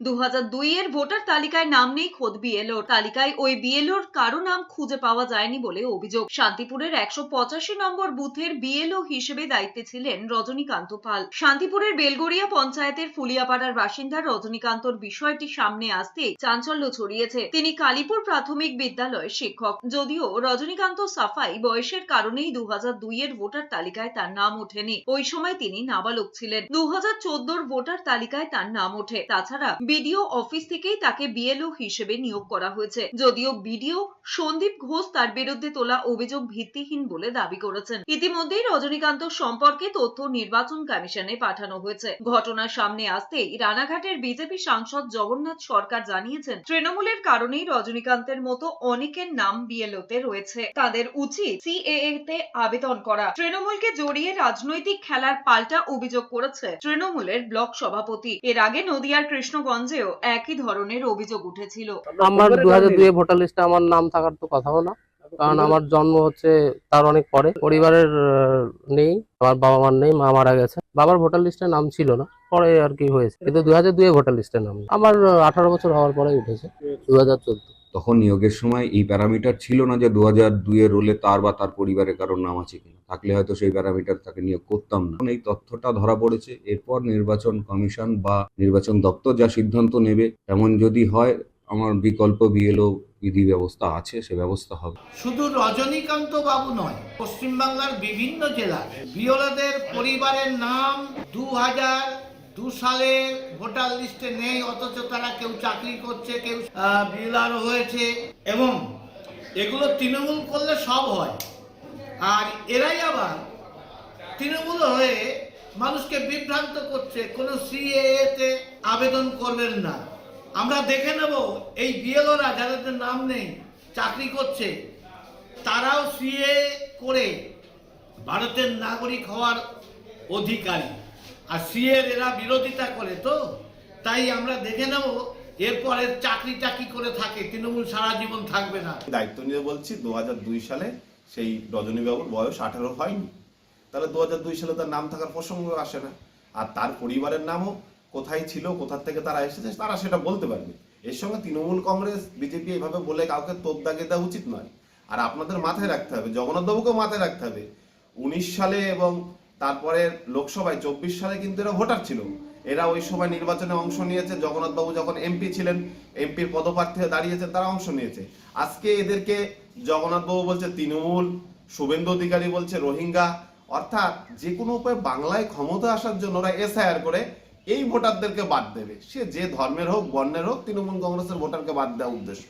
দু হাজার দুই এর ভোটার তালিকায় নাম নেই, খোদ বিএলওর। তালিকায় ওই বিএলওর কারও নাম খুঁজে পাওয়া যায়নি বলে অভিযোগ। শান্তিপুরের একশো পঁচাশি নম্বর বুথের বিএলও হিসেবে দায়িত্বে ছিলেন রজনীকান্ত পাল। শান্তিপুরের বেলগড়িয়া পঞ্চায়েতের ফুলিয়াপাড়ার বাসিন্দা রজনীকান্তর বিষয়টি সামনে আসতে চাঞ্চল্য ছড়িয়েছে। তিনি কালীপুর প্রাথমিক বিদ্যালয়ের শিক্ষক। যদিও রজনীকান্ত সাফাই বয়সের কারণেই দু হাজার দুই এর ভোটার তালিকায় তার নাম ওঠেনি। ওই সময় তিনি নাবালক ছিলেন। দু হাজার ভোটার তালিকায় তার নাম ওঠে। তাছাড়া বিডিও অফিস থেকেই তাকে বিএলও হিসেবে নিয়োগ করা হয়েছে। যদিও বিডিও সন্দীপ ঘোষ তার বিরুদ্ধে তোলা অভিযোগ ভিত্তিহীন বলে দাবি করেছেন। ইতিমধ্যেই রজনীকান্ত সম্পর্কে তথ্য নির্বাচন কমিশনে পাঠানো হয়েছে। ঘটনার সামনে আসতেই রানাঘাটের বিজেপি সাংসদ জগন্নাথ সরকার জানিয়েছেন, তৃণমূলের কারণেই রজনীকান্তের মতো অনেকের নাম বিএলওতে রয়েছে। তাদের উচিত সিএএ তে আবেদন করা। তৃণমূলকে জড়িয়ে রাজনৈতিক খেলার পাল্টা অভিযোগ করেছে তৃণমূলের ব্লক সভাপতি। এর আগে নদিয়ার কৃষ্ণগঞ্জেও একই ধরনের অভিযোগ উঠেছিল। আমার দু হাজার দুয়ে ভোটার লিস্টে আমার নাম থাকার তো কথাও না কারণ আমার জন্ম হচ্ছে তার অনেক পরে। পরিবারের নেই আমার বাবা মার নেই মা মারা গেছে। বাবার ভোটার লিস্টে নাম ছিল না পরে আর কি হয়েছে। কিন্তু দু হাজার দুয়ে ভোটার লিস্টে নাম আমার আঠারো বছর হওয়ার পরে উঠেছে দু হাজার চোদ্দ। তখন নিয়োগের সময় এই প্যারামিটার ছিল না যে দু হাজার দুইয়ের রোলে তার বা তার পরিবারের কারোর নাম আছে কিনা। থাকলে হয়তো সেই প্যারামিটার তাকে নিয়োগ করতাম না। এই তথ্যটা ধরা পড়েছে। এরপর নির্বাচন কমিশন বা নির্বাচন দপ্তর যা সিদ্ধান্ত নেবে, এমন যদি হয়, আমার বিকল্প বিএলও বিধি ব্যবস্থা আছে, সে ব্যবস্থা হবে। শুধু রজনীকান্ত বাবু নয়, পশ্চিমবাংলার বিভিন্ন জেলার বিওলাদের পরিবারের নাম দু হাজার দু সালে ভোটার লিস্টে নেই, অথচ তারা কেউ চাকরি করছে, কেউ বিএলআর হয়েছে এবং এগুলো তৃণমূল করলে সব হয়। আর এরাই আবার তৃণমূল হয়ে মানুষকে বিভ্রান্ত করছে, কোনো সিএএ তে আবেদন করবেন না। আমরা দেখে নেব এই বিএলওরা যাদের নাম নেই, চাকরি করছে, তারাও সিএ করে ভারতের নাগরিক হওয়ার অধিকারী। আর সিএর এরা বিরোধিতা করে তো। তাই আমরা দেখে নেব, এরপরে চাকরিটা কি করে থাকে, তৃণমূল সারা জীবন থাকবে না। দায়িত্ব নিয়ে বলছি দু হাজার দুই সালে সেই রজনীবাবুর বয়স আঠারো হয়নি। তাহলে দু হাজার দুই সালে তার নাম থাকার প্রসঙ্গ আসে না। আর তার পরিবারের নামও কোথায় ছিল, কোথার থেকে তারা এসেছে, তারা সেটা বলতে পারবে। এর সঙ্গে তৃণমূল কংগ্রেস, বিজেপি এভাবে বলে কাউকে তোপ দাগে দেওয়া উচিত নয়। আর আপনাদের মাথায় রাখতে হবে, জগন্নাথবাবুকেও মাথায় রাখতে হবে। উনিশ সালে এবং তারপরে লোকসভায় চব্বিশ সালে কিন্তু এরা ভোটার ছিল। এরা ওই সময় নির্বাচনে অংশ নিয়েছে, জগন্নাথবাবু যখন এমপি ছিলেন, এমপির পদপ্রার্থী হয়ে তারা অংশ নিয়েছে। আজকে এদেরকে জগন্নাথবাবু বলছে তৃণমূল, শুভেন্দু অধিকারী বলছে রোহিঙ্গা, অর্থাৎ যে কোনো উপায়ে বাংলায় ক্ষমতা আসার জন্য ওরা এসআইআর করে এই ভোটারদেরকে বাদ দেবে। সে যে ধর্মের হোক, বর্ণের হোক, তৃণমূল কংগ্রেসের ভোটারকে বাদ দেওয়া উদ্দেশ্য।